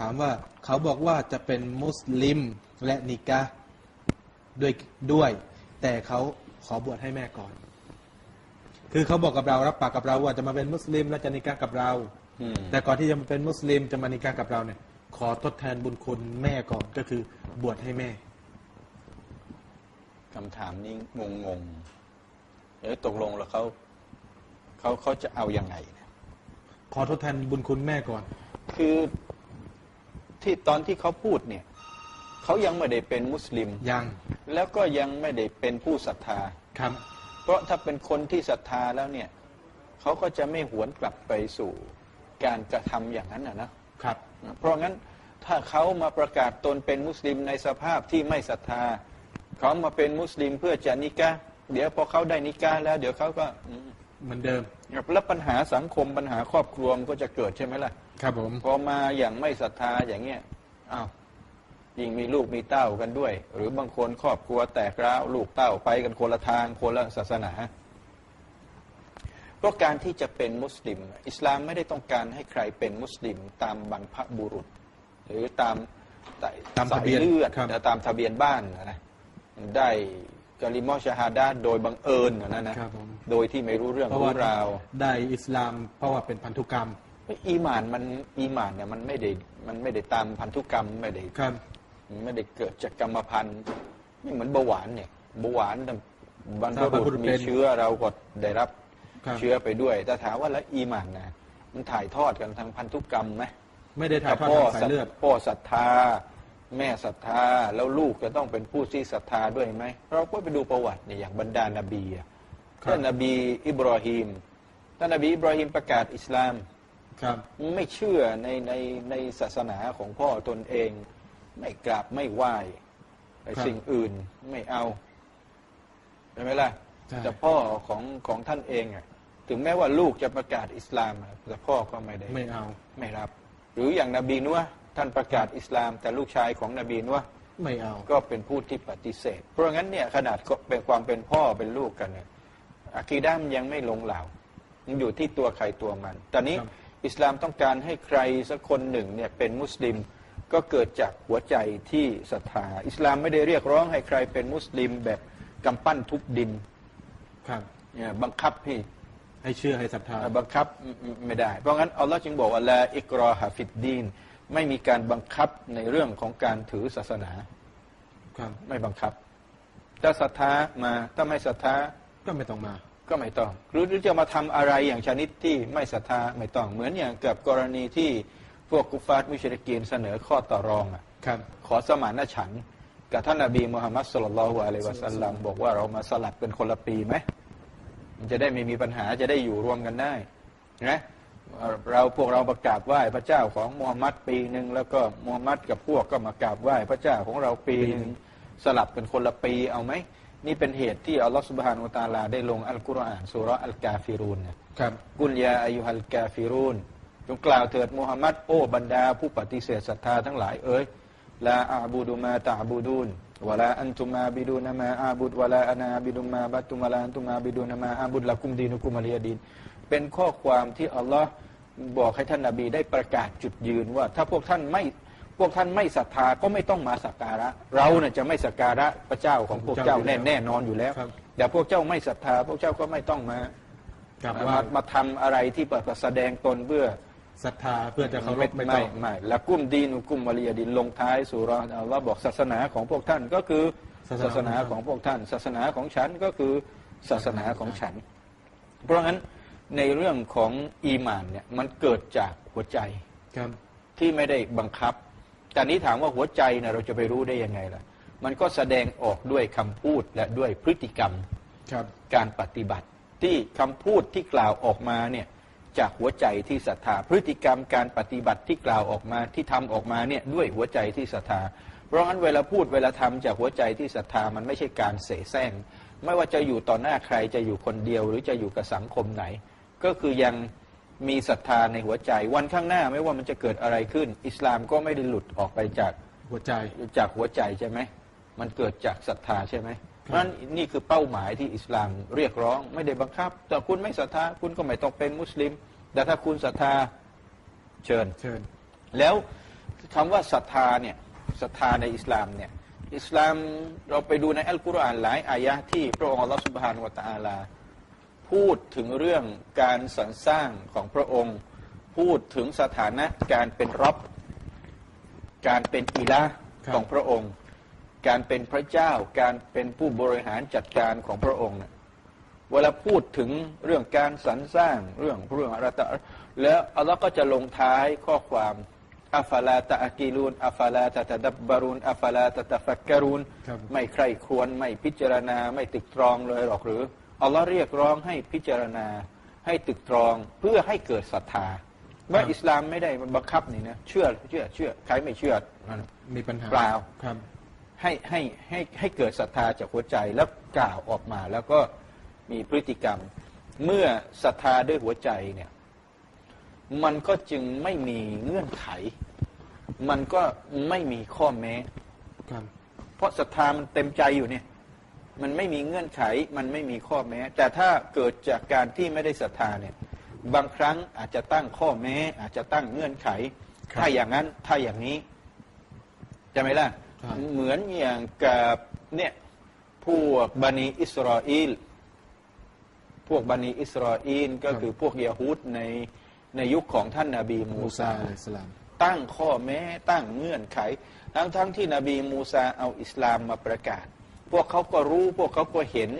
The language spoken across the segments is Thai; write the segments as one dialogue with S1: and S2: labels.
S1: ถามว่าเขาบอกว่าจะเป็นมุสลิมและนิกะห์ด้วยด้วย แต่เขาขอบวชให้แม่ก่อน คือเขาบอกกับเรารับปากกับเราว่าจะมาเป็นมุสลิมและจะนิกะห์กับเรา
S2: อืม
S1: แต่ก่อนที่จะมาเป็นมุสลิมจะมานิกะห์กับเราเนี่ย ขอทดแทนบุญคุณแม่ก่อนก็คือบวชให้แม่
S2: คำถามนี้งงงๆเอ๊ะตกลงแล้วเขาเขาเขาจะเอายังไงเนี่ย
S1: ขอทดแทนบุญคุณแม่ก่อน
S2: คือ ที่ตอนที่เขาพูดเนี่ยเขายังไม่ได้เป็นมุสลิม
S1: ยัง
S2: แล้วก็ยังไม่ได้เป็นผู้ศรัทธา
S1: ครับ
S2: เพราะถ้าเป็นคนที่ศรัทธาแล้วเนี่ยเขาก็จะไม่หวนกลับไปสู่การกระทำอย่างนั้นนะนะครับ เพราะงั้นถ้าเขามาประกาศตนเป็นมุสลิมในสภาพที่ไม่ศรัทธาเขามาเป็นมุสลิมเพื่อจะนิกะห์เดี๋ยวพอเขาได้นิกะห์แล้ว เดี๋ยวเขาก็อืม
S1: เหมือนเดิม
S2: แล้วปัญหาสังคมปัญหาครอบครัวมันก็จะเกิดใช่ไหมล่ะ
S1: ครับผม
S2: พอมาอย่างไม่ศรัทธาอย่างเงี้ยอ้าวยิ่งมีลูกมีเต้ากันด้วย หรือบางคนครอบครัวแตกร้าวลูกเต้าไปกันคนละทางคนละศาสนา เพราะการที่จะเป็นมุสลิม อิสลามไม่ได้ต้องการให้ใครเป็นมุสลิม ตามบรรพบุรุษ หรือตามสาย
S1: ตาม
S2: สา
S1: ทะ
S2: ย
S1: เบียน
S2: เลือด
S1: ครับ
S2: ตามทะเบียนบ้านนะได้กะลิมอชฮาดาโดยบังเอิญนะนะครับ
S1: ผม
S2: โดยที่ไม่รู้เรื่อง
S1: เพราะ
S2: รู้
S1: ว่ารา
S2: ว
S1: ได้อิสลามเพราะว่าเป็นพันธุกรรม
S2: อีหมานมันอีหมานเนี่ยมันไม่ได้มันไม่ได้ตามพันธุกรรมไม่ได้
S1: ครับ
S2: มันไม่ได้เกิดจากกรรมพันธุ์ไม่เหมือนเบาหวานเนี่ยเบาหวานน่ะบรรพ
S1: ถ้าบรรพบุ
S2: บุ
S1: รุ
S2: รุ
S1: ษ
S2: ษ
S1: เป็
S2: มี
S1: น
S2: เชื้อเราก็ได้รับ
S1: ครับ
S2: เชื้อไปด้วย แต่ถามว่าแล้วอีหมานนะมันถ่ายทอดกันทางพันธุกรรมไหม
S1: ไม่ได้ถ่ายทอด
S2: พ่อ
S1: ทางสายเลือด
S2: พ่อศรัทธา แม่ศรัทธาแล้วลูกจะต้องเป็นผู้ที่ศรัทธาด้วยไหมเราก็ไปดูประวัติเนี่ยอย่างบรรดานาบีอะ
S1: ครับ
S2: ท่านนบีอิบรอฮีมท่านนบีอิบรอฮีมประกาศอิสลาม
S1: ครับ
S2: ไม่เชื่อในในในศาสนาของพ่อตนเอง ไม่กราบไม่ไหว้ไอ้
S1: ครับ
S2: สิ่งอื่นไม่เอาใช่ไหมล่ะ
S1: ใช่
S2: แต่พ่อของของท่านเองอะถึงแม้ว่าลูกจะประกาศอิสลามอะแต่พ่อก็ไม่ได้
S1: ไม่เอา
S2: ไม่รับ หรืออย่างนบีนัวห์ท่านประกาศอิสลาม แต่ลูกชายของนบีนัวห์
S1: ไม่เอา
S2: ก็เป็นผู้ที่ปฏิเสธ เพราะงั้นเนี่ยขนาดก็เป็นความเป็นพ่อเป็นลูกกันเนี่ยอะกีด้ามนยังไม่ลงเหล่ามันอยู่ที่ตัวใครตัวมันตอนนี้
S1: ครับ
S2: อิสลามต้องการให้ใครสักคนหนึ่งเนี่ยเป็นมุสลิมก็เกิดจากหัวใจที่ศรัทธา อิสลามไม่ได้เรียกร้องให้ใครเป็นมุสลิมแบบกำปั้นทุบดิน
S1: ครับ
S2: เนี่ยบังคับให้
S1: ให้เชื่อให้ศรัทธา
S2: บังคับไม่ได้ เพราะงั้นอัลลอฮ์จึงบอกว่าละอิกรอฮะฟิดดีนไม่มีการบังคับในเรื่องของการถือศาสนา
S1: ครับ
S2: ไม่บังคับถ้าศรัทธามาถ้าไม่ศรัทธา
S1: ก็ไม่ต้องมา
S2: ก็ไม่ต้อง หรือหรือจะมาทำอะไรอย่างชนิดที่ไม่ศรัทธาไม่ต้อง เหมือนอย่างกับกรณีที่พวกกุฟาร์มุชริกีนเสนอข้อต่อรองอะ
S1: ครับ
S2: ขอสมานฉันท์กับท่านนบีมุฮัมมัดสุลลัลลอฮุอะลัยฮิวะสัลลัมบอกว่าเรามาสลับเป็นคนละปีไหมมันจะได้ไม่มีปัญหาจะได้อยู่รวมกันได้นะเราพวกเราประกราบไหว้พระเจ้าของมูฮัมมัดปีหนึ่งแล้วก็มูฮัมมัดกับพวกก็มากราบไหว้พระเจ้าของเราปีหนึ่งสลับเป็นคนละปีเอาไหม นี่เป็นเหตุที่อัลลอฮฺสุบฮานุวะตะอาลาได้ลงอัลกุรอานสุเราะห์อัลกาฟิรูนเนี่ย
S1: ครับ
S2: กุลยาอายุฮัลกาฟิรูนจงกล่าวเถิดมูฮัมมัดโอ้บรรดาผู้ปฏิเสธศรัทธาทั้งหลายเอ้ยลาอาบูดุมาตาบูดูนวะลาอันตุมาบิดูนมาอาบุดวะลาอานาบิดุมาบัตตุมาลาอันตุมาบิดูนมาอาบุดละกุมดีนุกุมะลียดีนเป็นข้อความที่อัลลอฮ์บอกให้ท่านนาบีได้ประกาศจุดยืนว่า ถ้าพวกท่านไม่ พวกท่านไม่ศรัทธาก็ไม่ต้องมาสักการะ เราเนี่ยจะไม่สักการะพระเจ้าของพวกเจ้าแน่แน่นอนอยู่แล้ว
S1: ครับ
S2: แต่พวกเจ้าไม่ศรัทธา พวกเจ้าก็ไม่ต้องมา
S1: กลับ
S2: มา
S1: ว่า
S2: มาทำอะไรที่เปิดแสดงตนเพื่อ
S1: ศรัทธาเพื่อจะเคารพไม่
S2: ไม่
S1: ต้อง
S2: ไม่ละกุมดีนุกุมวะลียดินลงท้ายสุราะห์อัลลอฮ์บอกศาสนาของพวกท่านก็คือ
S1: ศา
S2: ศา
S1: ส
S2: ส
S1: นา
S2: นาของพวกท่าน ศาสนาของฉันก็คือศาสนาของฉัน เพราะงั้นในเรื่องของอีหมานเนี่ยมันเกิดจากหัวใจ
S1: ครับ
S2: ที่ไม่ได้บังคับ แต่นี้ถามว่าหัวใจเนี่ยเราจะไปรู้ได้ยังไงล่ะ มันก็แสดงออกด้วยคำพูดและด้วยพฤติกรรม
S1: ครับ
S2: การปฏิบัติที่คำพูดที่กล่าวออกมาเนี่ยจากหัวใจที่ศรัทธาพฤติกรรมการปฏิบัติที่กล่าวออกมาที่ทำออกมาเนี่ยด้วยหัวใจที่ศรัทธา เพราะงั้นเวลาพูดเวลาทำจากหัวใจที่ศรัทธามันไม่ใช่การเสแสร้งไม่ว่าจะอยู่ต่อหน้าใครจะอยู่คนเดียว หรือจะอยู่กับสังคมไหน ก็คือยัง มีศรัทธาในหัวใจ วันข้างหน้าไม่ว่ามันจะเกิดอะไรขึ้น อิสลามก็ไม่ได้หลุดออกไปจาก
S1: หัวใจ
S2: จากหัวใจใช่ไหมมันเกิดจากศรัทธาใช่ไหมเพราะฉะนั้นนี่คือเป้าหมายที่อิสลามเรียกร้องไม่ได้บังคับ แต่คุณไม่ศรัทธาคุณก็ไม่ต้องเป็นมุสลิม แต่ถ้าคุณศรัทธาเชิญ
S1: เชิญ
S2: แล้วคำว่าศรัทธาเนี่ยศรัทธาในอิสลามเนี่ยอิสลามเราไปดูในอัลกุรอานหลายอายะห์ที่พระองค์อัลลอฮฺสุบฮานวะตะอาลา พูดถึงเรื่องการสรรสร้างของพระองค์ พูดถึงสถานะการเป็นรับการเป็นอิละห์
S1: ครับ
S2: ของพระองค์ การเป็นพระเจ้า การเป็นผู้บริหารจัดการของพระองค์เนี่ยเวลาพูดถึงเรื่องการสรรสร้างเรื่องเรื่องอะไรต่างแล้วอัลลอฮ์ก็จะลงท้ายข้อความอัฟลาตะอากิลูนอัฟลาตะตะดับบารูนอัฟลาตะตะฟักการูน
S1: ครับ
S2: ไม่ใคร่ครวญไม่พิจารณาไม่ตึกตรองเลยหรอกหรือ อัลลอฮ์เรียกร้องให้พิจารณาให้ตึกตรองเพื่อให้เกิดศรัทธาว่าอิสลามไม่ได้บังคับนี่นะเชื่อเชื่อเชื่อใครไม่เชื่อนั่น
S1: มีปัญหา
S2: เปล่า
S1: ครับ
S2: ให้ให้ให้ให้เกิดศรัทธาจากหัวใจแล้วกล่าวออกมา แล้วก็มีพฤติกรรม เมื่อศรัทธาด้วยหัวใจเนี่ย มันก็จึงไม่มีเงื่อนไข มันก็ไม่มีข้อแม้
S1: ครับ
S2: เพราะศรัทธามันเต็มใจอยู่เนี่ย มันไม่มีเงื่อนไข มันไม่มีข้อแม้ แต่ถ้าเกิดจากการที่ไม่ได้ศรัทธาเนี่ยบางครั้งอาจจะตั้งข้อแม้ อาจจะตั้งเงื่อนไข
S1: ครับ
S2: ถ้าอย่างนั้นถ้าอย่างนี้จะไหมล่ะ
S1: ครับ
S2: เหมือนอย่างกับเนี่ยพวกบันิอิสราเอลพวกบันิอิสราเอลก็คือพวกยาฮูดในในยุคของท่านนาบีมู
S1: มูซา
S2: ซา
S1: อะลัยฮิสสลาม
S2: ตั้งข้อแม้ ตั้งเงื่อนไข ทั้งทั้งที่นบีมูซาเอาอิสลามมาประกาศ พวกเขาก็รู้พวกเขาก็เห็น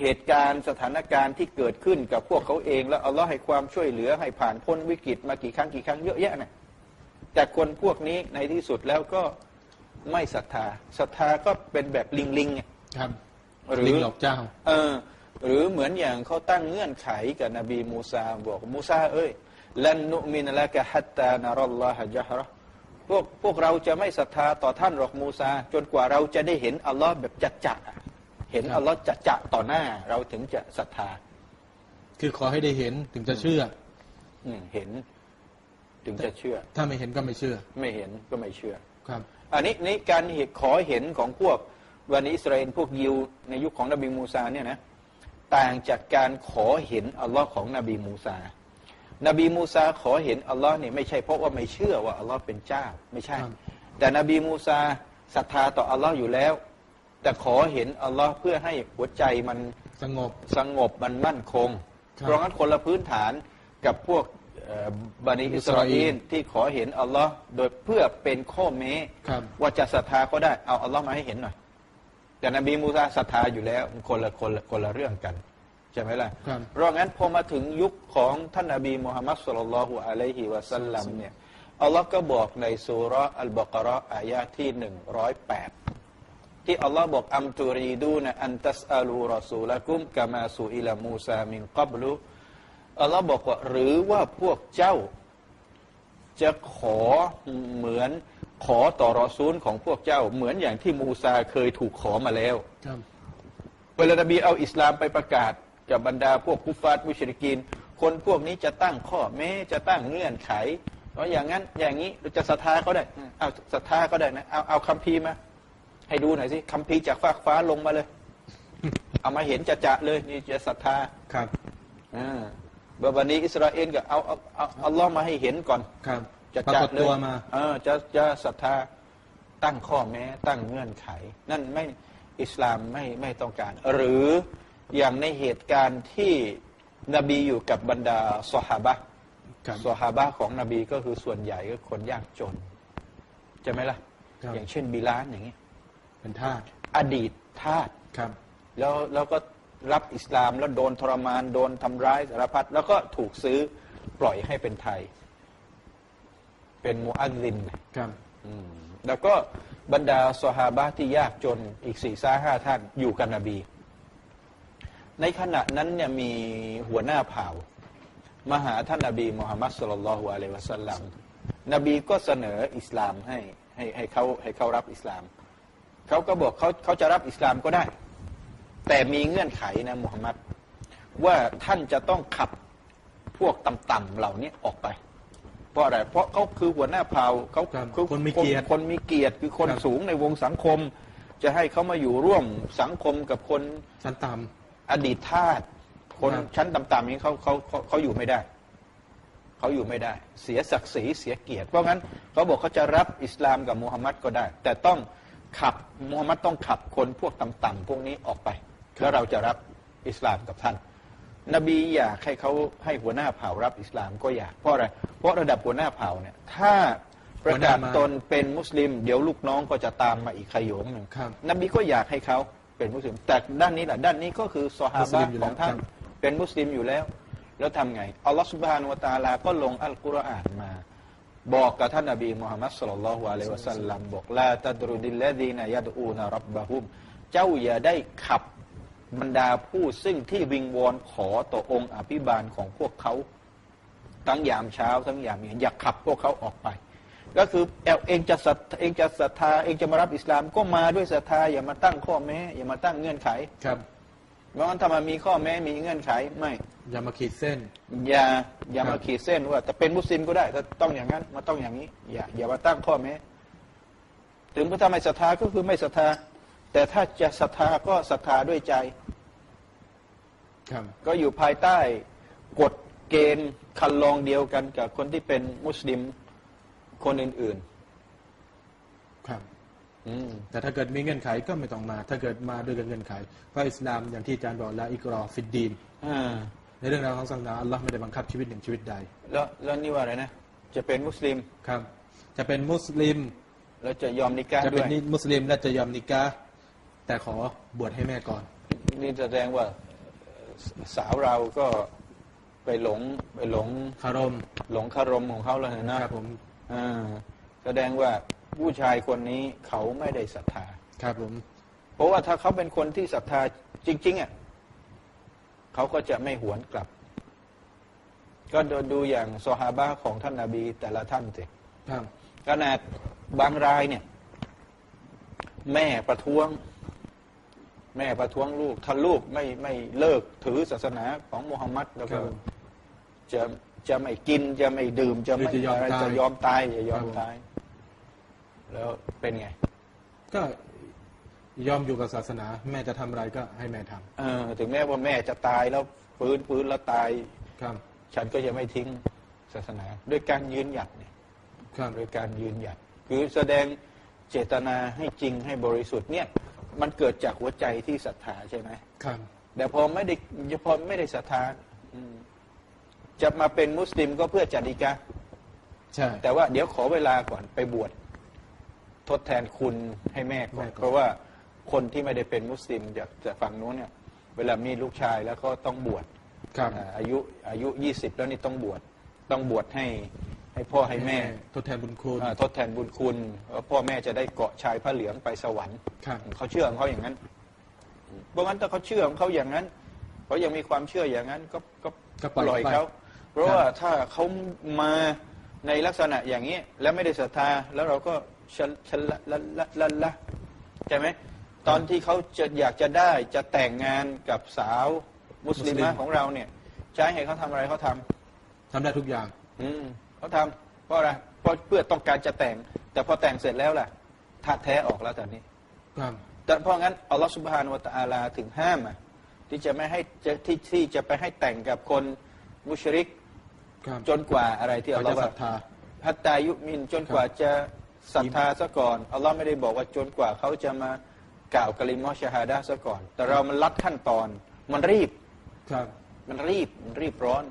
S2: เหตุการณ์สถานการณ์ที่เกิดขึ้นกับพวกเขาเอง แล้วอัลลอฮ์ให้ความช่วยเหลือให้ผ่านพ้นวิกฤตมากี่ครั้งกี่ครั้งเยอะแยะนะแต่คนพวกนี้ในที่สุดแล้วก็ไม่ศรัทธาศรัทธาก็เป็นแบบลิงลิงๆไง
S1: ครับ
S2: หรือ
S1: ลิงหลอกเจ้า
S2: เออ หรือเหมือนอย่างเขาตั้งเงื่อนไขกับนบีมูซาบอกมูซาเอ้ยลันนุมินละกะฮัตตานารัลลอฮะจฮระ พวกพวกเราจะไม่ศรัทธาต่อท่านหรอกมูซา จนกว่าเราจะได้เห็นอัลลอฮ์แบบจัดจะเห็น
S1: ครับ
S2: อัลลอฮ์จัดจะต่อหน้า เราถึงจะศรัทธา
S1: คือขอให้ได้เห็นถึงจะเชื่อ
S2: อืมเห็น ถึงจะเชื่อ
S1: ถ้าไม่เห็นก็ไม่เชื่อ
S2: ไม่เห็นก็ไม่เชื่อ
S1: ครับ
S2: อันนี้นี่การเหตุขอเห็นของพวกวันอิสราเอลพวกยิว ในยุคของนบีมูซาเนี่ยนะต่างจากการขอเห็นอัลลอฮ์ของนบีมูซา นบีมูซาขอเห็นอัลลอฮ์เนี่ยไม่ใช่เพราะว่าไม่เชื่อว่าอัลลอฮ์เป็นเจ้าไม่ใช่
S1: ครับ
S2: แต่นบีมูซาศรัทธาต่ออัลลอฮ์อยู่แล้ว แต่ขอเห็นอัลลอฮ์เพื่อให้หัวใจมัน
S1: สงบ
S2: สงบมันมั่นคง
S1: ครับ
S2: เพราะงั้นคนละพื้นฐานกับพวกเอ่อบันิอิสราเอลที่ขอเห็นอัลลอฮ์โดยเพื่อเป็นข้อแม้
S1: ครับ
S2: ว่าจะศรัทธาก็ได้เอาอัลลอฮ์มาให้เห็นหน่อย แต่นบีมูซาศรัทธาอยู่แล้วมันคนละคนละคนละเรื่องกันใช่ไหมล่ะ
S1: ครับ
S2: เพราะงั้นพอมาถึงยุคของท่านนบีมุฮัมมัดสุลลัลลอฮุอะลัยฮิวะสัลลัมเนี่ยอัลลอฮ์ก็บอกในสุราะห์อัลบากเราะห์อายะห์ที่หนึ่งร้อยแปดที่อัลลอฮ์บอกอัมตุรีดูนอันตัสอาลูรอซูละกุมกามาสูอิลามูซามินกับลุอัลลอฮ์บอกว่าหรือว่าพวกเจ้า จะขอเหมือนขอต่อรอซูลของพวกเจ้า เหมือนอย่างที่มูซาเคยถูกขอมาแล้ว
S1: ครับ
S2: เวลานบีเอาอิสลามไปประกาศ กับบรรดาพวกคุฟฟาร์มุชริกีน คนพวกนี้จะตั้งข้อแม้จะตั้งเงื่อนไขว่าอย่างนั้นอย่างนี้เราจะศรัทธาเขาได้เอาศรัทธาก็ได้นะเอาเอาคัมภีร์มา ให้ดูหน่อยสิคัมภีร์จากฟากฟ้าลงมาเลย เอามาเห็นจะจะๆเลยนี่จะศรัทธา
S1: ครับ
S2: อ่าบาบันีอิสราเอลก็เอาเอาเอาอัลลอฮ์มาให้เห็นก่อน
S1: ครับ
S2: จะ
S1: ปรา
S2: จั
S1: ก
S2: ด
S1: ฏ
S2: เลย
S1: ตัวมา
S2: เออจะจะศรัทธาตั้งข้อแม้ ตั้งเงื่อนไข นั่นไม่อิสลามไม่ไม่ต้องการ หรือ อย่างในเหตุการณ์ที่นบีอยู่กับบรรดาสหาบะ
S1: ครับ
S2: สหาบะของนบีก็คือส่วนใหญ่ก็คนยากจนใช่ไหมล่ะ
S1: ครับ
S2: อย่างเช่นบิลานอย่างนี้
S1: เป็นทาส
S2: อดีตทาส
S1: ครับ
S2: แล้วแล้วก็รับอิสลามแล้วโดนทรมานโดนทำร้ายสารพัดแล้วก็ถูกซื้อปล่อยให้เป็นไทย เป็นมุอัลลิน
S1: ครับ
S2: อืมแล้วก็บรรดาสหาบะที่ยากจนอีกสี่ซ่าห้าท่านอยู่กับนบี ในขณะนั้นเนี่ยมีหัวหน้าเผ่ามาหาท่านนบีมุฮัมมัดสุลลัลลอฮุอะลัยวะสัลลัมนบีก็เสนออิสลามให้ให้ให้เขาให้เขารับอิสลามเขาก็บอกเขาเขาจะรับอิสลามก็ได้ แต่มีเงื่อนไขนะมุฮัมมัดว่าท่านจะต้องขับพวกต่ำๆเหล่านี้ออกไป เพราะอะไรเพราะเขาคือหัวหน้าเผ่าเขา
S1: ครับ
S2: คือ
S1: คนมีเกียรติ
S2: คนมีเกียรติคือคน
S1: ครับ
S2: สูงในวงสังคม จะให้เขามาอยู่ร่วมสังคมกับคน
S1: ชั้นต่
S2: อดีตทาสคน
S1: ครับ
S2: ชั้นต่ำๆนี้เขาเขาเขาเขาอยู่ไม่ได้เขาอยู่ไม่ได้ เสียศักดิ์ศรีเสียเกียรติ เพราะงั้นเขาบอกเขาจะรับอิสลามกับมูฮัมมัดก็ได้ แต่ต้องขับมูฮัมมัดต้องขับคนพวกต่ำๆพวกนี้ออกไป แล้วเราจะรับอิสลามกับท่าน นบีอยากให้เขาให้หัวหน้าเผ่ารับอิสลามก็อยากเพราะอะไรเพราะระดับหัวหน้าเผ่าเนี่ยถ้าประกาศ
S1: หัวหน้ามา
S2: ตนเป็นมุสลิม เดี๋ยวลูกน้องก็จะตามมาอีกขโยงหนึ่ง
S1: ครับ
S2: นบีก็อยากให้เขา เป็นมุสลิม แต่ด้านนี้แหละด้านนี้ก็คือซอฮา
S1: มุส
S2: บะ
S1: ลิมอยู่
S2: ข
S1: แล้ว
S2: องท่าน
S1: ครับ
S2: เป็นมุสลิมอยู่แล้ว แล้วทำไงอัลลอฮฺสุบฮานุวะตะอาลาก็ลงอัลกุรอานมา บอกกับท่านนบีมุฮัมมัดสุลลัลลอฮุอะลัยฮิวะสัลลัมบอกลาตัดรุดิลลดีนยัดอูนรับบะฮุม เจ้าอย่าได้ขับบรรดาผู้ซึ่งที่วิงวอนขอต่อองค์อภิบาลของพวกเขา ทั้งยามเช้าทั้งยามเย็นอย่าขับพวกเขาออกไป ก็คือเอาเองจะศรัทเองจะศรัทธาเองจะมารับอิสลามก็มาด้วยศรัทธาอย่ามาตั้งข้อแม้อย่ามาตั้งเงื่อนไข
S1: ครับ
S2: เพราะงั้นถ้ามันมีข้อแม้มีเงื่อนไขไม่
S1: อย่ามาขีดเส้น
S2: อย่าอย่า
S1: ครั
S2: มา
S1: บ
S2: ขีดเส้นว่าแต่เป็นมุสลิมก็ได้ถ้าต้องอย่างนั้นมาต้องอย่างนี้ อย่าอย่ามาตั้งข้อแม้ ถึงถ้าไม่ศรัทธาก็คือไม่ศรัทธา แต่ถ้าจะศรัทธาก็ศรัทธาด้วยใจ
S1: ครับ
S2: ก็อยู่ภายใต้กฎเกณฑ์คันลองเดียวกันกับคนที่เป็นมุสลิม คนอื่น
S1: ครับ
S2: ๆ อืม
S1: แต่ถ้าเกิดมีเงื่อนไขก็ไม่ต้องมา ถ้าเกิดมาด้วยเงื่อนไขเพราะอิสลามอย่างที่อาจารย์บอกละอิกรอฟิดดีน
S2: อ่า
S1: ในเรื่องราวของศาสนาอัลลอฮ์ไม่ได้บังคับชีวิตหนึ่งชีวิตใด
S2: แล้วแล้วนี่ว่าอะไรนะ จะเป็นมุสลิม
S1: ครับ จะเป็นมุสลิม
S2: แล้วจะยอมนิกา
S1: จะ
S2: ด้
S1: เป็
S2: วนย
S1: นิมุสลิมและจะยอมนิกาแต่ขอบวชให้แม่ก่อน
S2: นี่แสดงว่าสาวเราก็ไปหลงไปหลง
S1: คารม
S2: หลงคารมของเขาแล้วนะครับ
S1: ผม
S2: อ่า แสดงว่าผู้ชายคนนี้เขาไม่ได้ศรัทธา
S1: ครับผม
S2: เพราะว่าถ้าเขาเป็นคนที่ศรัทธาจริง ๆอะเขาก็จะไม่หวนกลับ ก็ดูดูอย่างซอฮาบะของท่านนาบีแต่ละท่านสิ
S1: ครับ
S2: ขนาดบางรายเนี่ย แม่ประท้วง แม่ประท้วงลูกถ้าลูกไม่ไม่เลิกถือศาสนาของมุฮัมมัดแล้ว
S1: ครั
S2: ก็
S1: บ
S2: จะ จะไม่กินจะไม่ดื่ม จะไม่
S1: หรือจะยอม
S2: อะไร
S1: ตาย
S2: จะยอมตายจะยอม
S1: ครับผม
S2: ตาย แล้วเป็นไง
S1: ก็ยอมอยู่กับศาสนา แม่จะทำอะไรก็ให้แม่ทำ
S2: เออ ถึงแม้ว่าแม่จะตายแล้วฟื้นฟื้นแล้วตาย
S1: ครับ
S2: ฉันก็จะไม่ทิ้งศาสนา ด้วยการยืนหยัดเนี่ย
S1: ครับ
S2: โดยการยืนหยัด คือแสดงเจตนาให้จริงให้บริสุทธิ์เนี่ย มันเกิดจากหัวใจที่ศรัทธาใช่ไหม
S1: ครับ
S2: แต่พอไม่ได้พอไม่ได้ศรัทธาอืม จะมาเป็นมุสลิมก็เพื่อจัดอีกะห์
S1: ใช่
S2: แต่ว่าเดี๋ยวขอเวลาก่อนไปบวชทดแทนคุณให้แม่ก่อน
S1: แม่ก่อน
S2: เพราะว่าคนที่ไม่ได้เป็นมุสลิมจากจากฝั่งนู้นเนี่ย เวลามีลูกชายแล้วก็ต้องบวช
S1: ครับ
S2: อ่าอายุอายุยี่สิบแล้วนี่ต้องบวชต้องบวชให้ให้พ่อให้แม่
S1: ทดแทนบุญคุณ
S2: อ่าทดแทนบุญคุณว่าพ่อแม่จะได้เกาะชายพระเหลืองไปสวรรค์
S1: ครับ
S2: เขาเชื่อของเขาอย่างนั้นเพราะงั้นถ้าเขาเชื่อของเขาอย่างนั้นเขายังมีความเชื่ออย่างนั้น ก็ก็
S1: ก็ปล่อย
S2: เขา
S1: ไป
S2: เพ ราะว่าถ้าเขามาในลักษณะอย่างนี้ แล้วไม่ได้ศรัทธา แล้วเราก็ชะชะละละละละละใช่ไหมตอนที่เขาจะอยากจะได้จะแต่งงานกับสาวมุสลิมะของเราเนี่ยจะให้เขาทำอะไรเขาทำ
S1: ทำได้ทุกอย่าง
S2: อืมเขาทำเพราะอะไรเพราะเพื่อต้องการจะแต่ง แต่พอแต่งเสร็จแล้วล่ะธาตุแท้ออกแล้วตอนนี้
S1: ครับ
S2: แต่เพราะงั้นอัลลอฮฺสุบฮานวะตะอาลาถึงห้ามอะที่จะไม่ให้จะที่ที่จะไปให้แต่งกับคนมุชริก
S1: ครับ
S2: จนกว่าอะไรที่อัลลอฮฺ
S1: เขาจะศ
S2: ว่า
S1: รัทธา
S2: ฮัตตายุมินจนกว่าจะศรัทธาซะก่อน อัลลอฮ์ไม่ได้บอกว่าจนกว่าเขาจะมากล่าวกะลิมอชฮาดะห์ซะก่อน แต่เรามันลัดขั้นตอน มันรีบ
S1: ครับ
S2: มันรีบมันรีบร้อน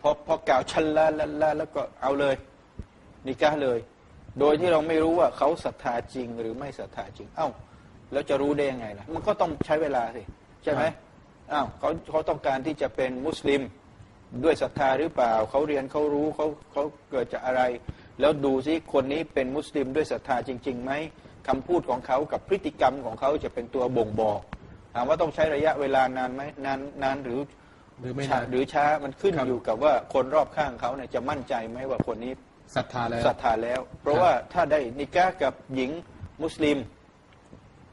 S2: พอพอกล่าวชันละละละแล้วก็เอาเลยนิกะห์เลย โดยที่เราไม่รู้ว่าเขาศรัทธาจริงหรือไม่ศรัทธาจริง เอ้าแล้วจะรู้ได้ยังไงล่ะ มันก็ต้องใช้เวลาสิ ใช่ไหม
S1: ครับ
S2: อ้าวเขาเขาต้องการที่จะเป็นมุสลิม ด้วยศรัทธาหรือเปล่า เขาเรียนเขารู้เขาเขาเกิดจากอะไร แล้วดูซิคนนี้เป็นมุสลิมด้วยศรัทธาจริงๆไหมคำพูดของเขากับพฤติกรรมของเขาจะเป็นตัวบ่งบอกถามว่าต้องใช้ระยะเวลานานไหมนานนานหรือ
S1: หรือไม่
S2: ช้านา
S1: น
S2: หรือช้ามันขึ้น
S1: ครับ
S2: อยู่กับว่าคนรอบข้างเขาเนี่ยจะมั่นใจไหมว่าคนนี้
S1: ศรัทธาแล้ว
S2: ศรัทธาแล้ว เพราะว่าถ้าได้นิกะห์กับหญิงมุสลิม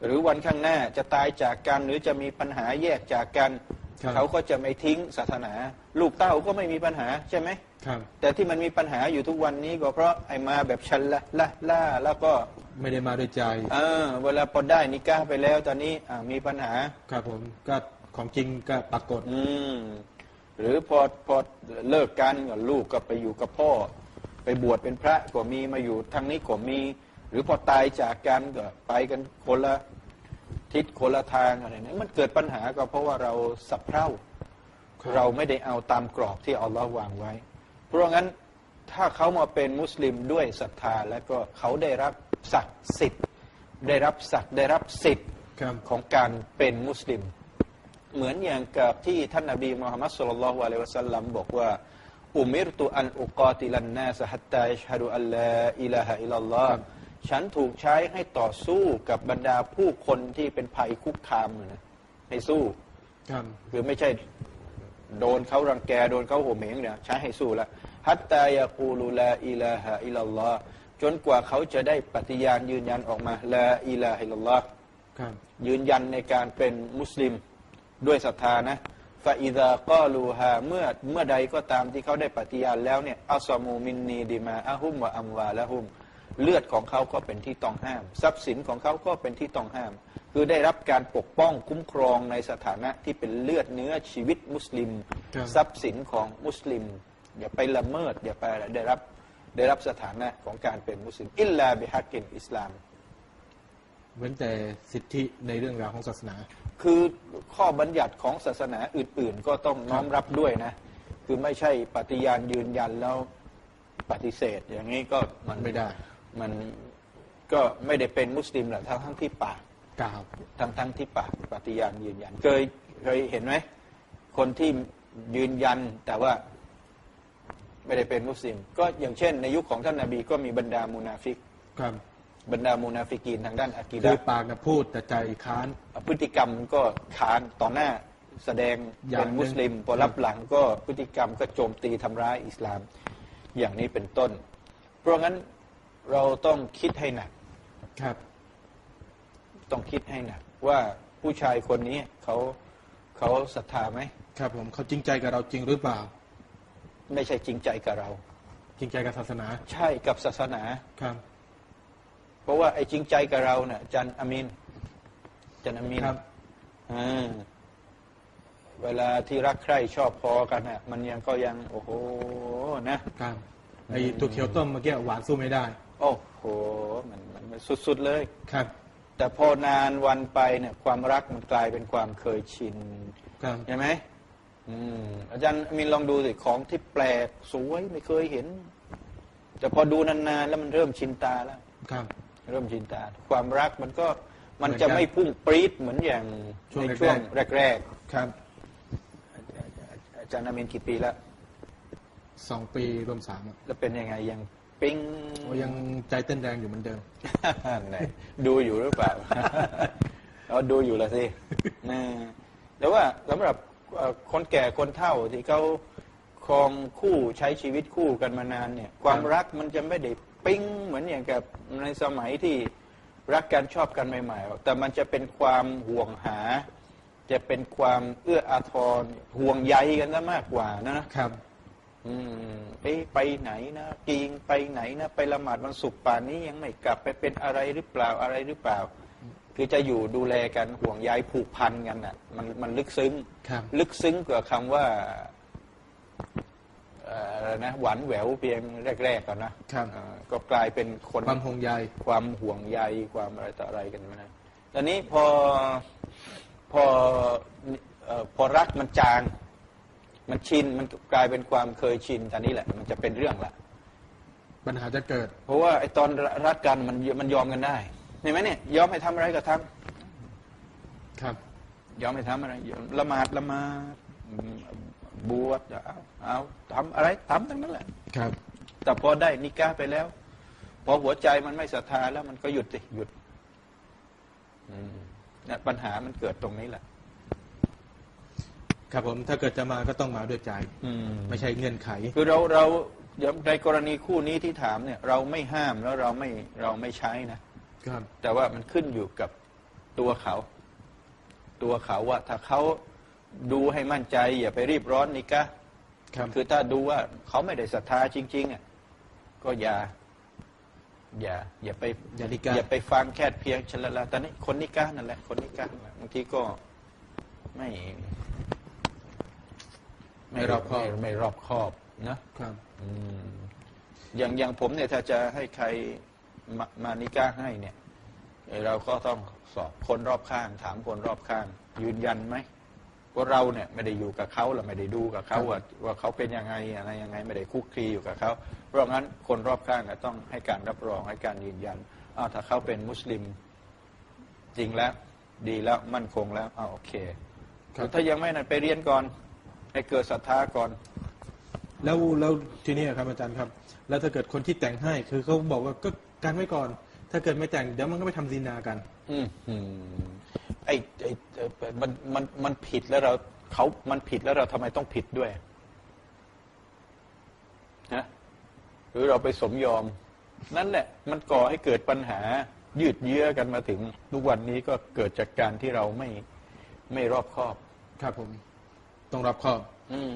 S2: หรือวันข้างหน้าจะตายจากกันหรือจะมีปัญหาแยกจากกัน
S1: ครับ
S2: เขาก็จะไม่ทิ้งศาสนา ลูกเต้าก็ไม่มีปัญหาใช่ไหม
S1: ครับ
S2: แต่ที่มันมีปัญหาอยู่ทุกวันนี้ก็เพราะไอ้มาแบบชันละละล่าแล้วก็
S1: ไม่ได้มาด้วยใจ
S2: เออเวลาพอได้นิกะห์ไปแล้วตอนนี้อ่ามีปัญหา
S1: ครับผมก็ของจริงก็ปรากฏ
S2: อืมหรือพอพอเลิกกันก็ลูกก็ไปอยู่กับพ่อ ไปบวชเป็นพระก็มีมาอยู่ทางนี้ก็มี หรือพอตายจากกันก็ไปกันคนละ ทิศคนละทางอะไรเนี่ยมันเกิดปัญหาก็เพราะว่าเราสับเพร่า
S1: ครับ
S2: เราไม่ได้เอาตามกรอบที่อัลลอฮ์วางไว้ เพราะงั้นถ้าเขามาเป็นมุสลิมด้วยศรัทธา แล้วก็เขาได้รับศักดิ์สิทธิ์ ได้รับศักดิ์ได้รับสิทธิ์
S1: ครับ
S2: ของการเป็นมุสลิม เหมือนอย่างกับที่ท่านนบีมุฮัมมัดสุลลัลลอฮุอะลัยฮิวะสัลลัมบอกว่าอุมิรตุอันอุกาติลันนาสฮัตตาอิชฮะดุอัลลาอิลาฮะอิลลัลลอฮ์ ฉันถูกใช้ให้ต่อสู้กับบรรดาผู้คนที่เป็นภัยคุกคามนะให้สู้
S1: ครับ
S2: คือไม่ใช่โดนเขารังแกโดนเขาโหมเหงเนี่ยใช้ให้สู้ละฮัตตายากูลูลาอิลาฮะอิลลัลลอฮ์จนกว่าเขาจะได้ปฏิญาณยืนยันออกมาลาอิลาฮะอิลลัลลอฮ์
S1: ครับ
S2: ยืนยันในการเป็นมุสลิมด้วยศรัทธานะฟาอิดาก็ลูฮาเมื่อเมื่อใดก็ตามที่เขาได้ปฏิญาณแล้วเนี่ยอัสมูมินนีดิมาอะฮุมวะอัมวาละฮุม เลือดของเขาก็เป็นที่ต้องห้าม ทรัพย์สินของเขาก็เป็นที่ต้องห้าม คือได้รับการปกป้องคุ้มครองในสถานะที่เป็นเลือดเนื้อชีวิตมุสลิม
S1: ครับ
S2: ทรัพย์สินของมุสลิม อย่าไปละเมิด อย่าไปอะไรได้รับได้รับสถานะของการเป็นมุสลิม อิลลาบิฮักกินอิสลาม
S1: เว้นแต่สิทธิในเรื่องราวของศาสนา
S2: คือข้อบัญญัติของศาสนาอื่น ๆ ก็ต้องน้อมรับด้วยนะ คือไม่ใช่ปฏิญาณยืนยันแล้วปฏิเสธ อย่างนี้ก็มัน
S1: ไม่ได้
S2: มันก็ไม่ได้เป็นมุสลิมแหละทั้งทั้งที่ปาก
S1: กล่าว
S2: ทั้งทั้งที่ปากปฏิญาณยืนยัน เคยเคยเห็นไหมคนที่ยืนยันแต่ว่าไม่ได้เป็นมุสลิม ก็อย่างเช่น ในยุคของท่านนาบีก็มีบรรดามูนาฟิก
S1: ครับ
S2: บรรดามูนาฟิกีนทางด้านอากี
S1: คื
S2: ดะ
S1: อปากนะพูดแต่ใจค้าน
S2: พฤติกรรมก็ค้านต่อหน้าแสดง
S1: อย่า
S2: เป็
S1: ง
S2: น
S1: หนึ่ง
S2: มุสลิมพอรับหลังก็พฤติกรรมก็โจมตีทำร้ายอิสลาม อย่างนี้เป็นต้น เพราะงั้น เราต้องคิดให้หนัก
S1: ครับ
S2: ต้องคิดให้หนัก ว่าผู้ชายคนนี้เขาเขาศรัทธาไหม
S1: ครับ ผมเขาจริงใจกับเราจริงหรือเปล่า
S2: ไม่ใช่จริงใจกับเรา
S1: จริงใจกับศาสนา
S2: ใช่กับศาสนา
S1: ครับ
S2: เพราะว่าไอ้จริงใจกับเราเนี่ยจันอามินจันอามิน
S1: ครับ
S2: อ่าเวลาที่รักใคร่ชอบพอกันน่ะ มันยังก็ยัง โอ้โหนะ
S1: ครับไอ้ตัวเขียวต้มเมื่อกี้หวานสู้ไม่ได้
S2: โอ้โหมันมันมันสุด ๆ เลย
S1: ครับ
S2: แต่พอนานวันไปเนี่ยความรักมันกลายเป็นความเคยชิน
S1: ครับ
S2: ใช่ไหมอืมอาจารย์อามินลองดูสิของที่แปลกสวยไม่เคยเห็น แต่พอดูนานๆแล้วมันเริ่มชินตาแล้ว
S1: ครับ
S2: เริ่มชินตา ความรักมันก็มัน
S1: เหมือนกัน
S2: จะไม่พุ่งปรี๊ดเหมือนอย่าง
S1: ช่วง
S2: ในช่วง
S1: แรก
S2: แรก
S1: ครับ
S2: ๆอาจารย์อามินกี่ปีแล้ว
S1: สองปีรวมสามอะ
S2: แล้วเป็นยังไงยัง ปิ๊ง
S1: โอ้ยังใจเต้นแรงอยู่เหมือนเดิม
S2: ไหนดูอยู่หรือเปล่าเราดูอยู่ละสินะแต่ว่าสำหรับเอ่อคนแก่คนเฒ่าที่เขาครองคู่ใช้ชีวิตคู่กันมานานเนี่ย ความรักมันจะไม่ได้ปิ๊งเหมือนอย่างกับในสมัยที่รักกันชอบกันใหม่ๆหรอกแต่มันจะเป็นความห่วงหา จะเป็นความเอื้ออาทรห่วงใยกันซะมากกว่านะ
S1: ครับ
S2: อืมเอ๊ะไปไหนนะกีงไปไหนนะไปละหมาดวันศุกร์ป่านนี้ยังไม่กลับไปเป็นอะไรหรือเปล่าอะไรหรือเปล่า คือจะอยู่ดูแลกันห่วงใยผูกพันกันอะ มันมันลึกซึ้ง
S1: ครับ
S2: ลึกซึ้งกว่าคำว่าเอ่ออะไรนะหวานแหววเพียงแรกๆก่อนนะครับเอ่อก็กลายเป็นคน
S1: ความห่วงใย
S2: ความห่วงใยความอะไรต่ออะไรกันมานะตอนนี้พอพอเอ่อพอรักมันจาง มันชินมันกลายเป็นความเคยชินตอนนี้แหละ มันจะเป็นเรื่องละ
S1: ปัญหาจะเกิด
S2: เพราะว่าไอ้ตอนรักกันมันมันยอมกันได้เห็นไหมเนี่ยยอมให้ทำอะไรก็ทำ
S1: ครับ
S2: ยอมให้ทำอะไรยอมละหมาดละหมาดอืมบวชเอาเอาทำอะไรทำทั้งนั้นแหละ
S1: ครับ
S2: แต่พอได้นิกาไปแล้ว พอหัวใจมันไม่ศรัทธาแล้วมันก็หยุดสิหยุดอืมเนี่ยปัญหามันเกิดตรงนี้แหละ
S1: ครับผมถ้าเกิดจะมาก็ต้องมาด้วยใจ
S2: อืม
S1: ไม่ใช่เงื่อนไข
S2: คือเราเราในกรณีคู่นี้ที่ถามเนี่ย เราไม่ห้ามแล้วเราไม่เราไม่ใช้นะ
S1: ครับ
S2: แต่ว่ามันขึ้นอยู่กับตัวเขา ตัวเขาว่า ถ้าเขาดูให้มั่นใจ อย่าไปรีบร้อนนิกะ
S1: ครับ
S2: คือถ้าดูว่าเขาไม่ได้ศรัทธาจริง ๆอะก็อย่า อย่า อย่าไป
S1: อย่านิกะ
S2: อย่าไปฟังแค่เพียงชละละตอนนี้คนนิกะนั่นแหละคนนิกะนั่นแหละบางทีก็ไม่
S1: ไม่รอบคอบ
S2: ไม่ไม่รอบคอบนะครับอืมอย่างอย่างผมเนี่ยถ้าจะให้ใครมามานิก้าให้เนี่ยเอ่อเราก็ต้องสอบคนรอบข้าง ถามคนรอบข้าง ยืนยันไหมว่าเราเนี่ยไม่ได้อยู่กับเขาเราไม่ได้ดูกับเขาว่าว่าเขาเป็นยังไงอะไรยังไงไม่ได้คุกคีอยู่กับเขาเพราะงั้นคนรอบข้างก็ต้องให้การรับรองให้การยืนยันอ้าวถ้าเขาเป็นมุสลิม จริงแล้ว ดีแล้วมั่นคงแล้วอ้าวโอเค
S1: ครับ
S2: ถ้ายังไม่นั่นไปเรียนก่อน ให้เกิดศรัทธาก่อน
S1: แล้วแล้วทีนี้ครับอาจารย์ครับ แล้วถ้าเกิดคนที่แต่งให้คือเขาบอกว่าก็กันไว้ก่อน ถ้าเกิดไม่แต่งเดี๋ยวมันก็ไปทำซีนากัน
S2: อืมอืมไอ้ไอ้เอ่อมันมันมันผิดแล้วเราเขามันผิดแล้วเราทำไมต้องผิดด้วยนะหรือเราไปสมยอม นั่นแหละมันก่อให้เกิดปัญหายืดเยื้อกันมาถึงทุกวันนี้ก็เกิดจากการที่เราไม่ไม่รอบคอบ
S1: ครับผม ต้องรับคอบ
S2: อืม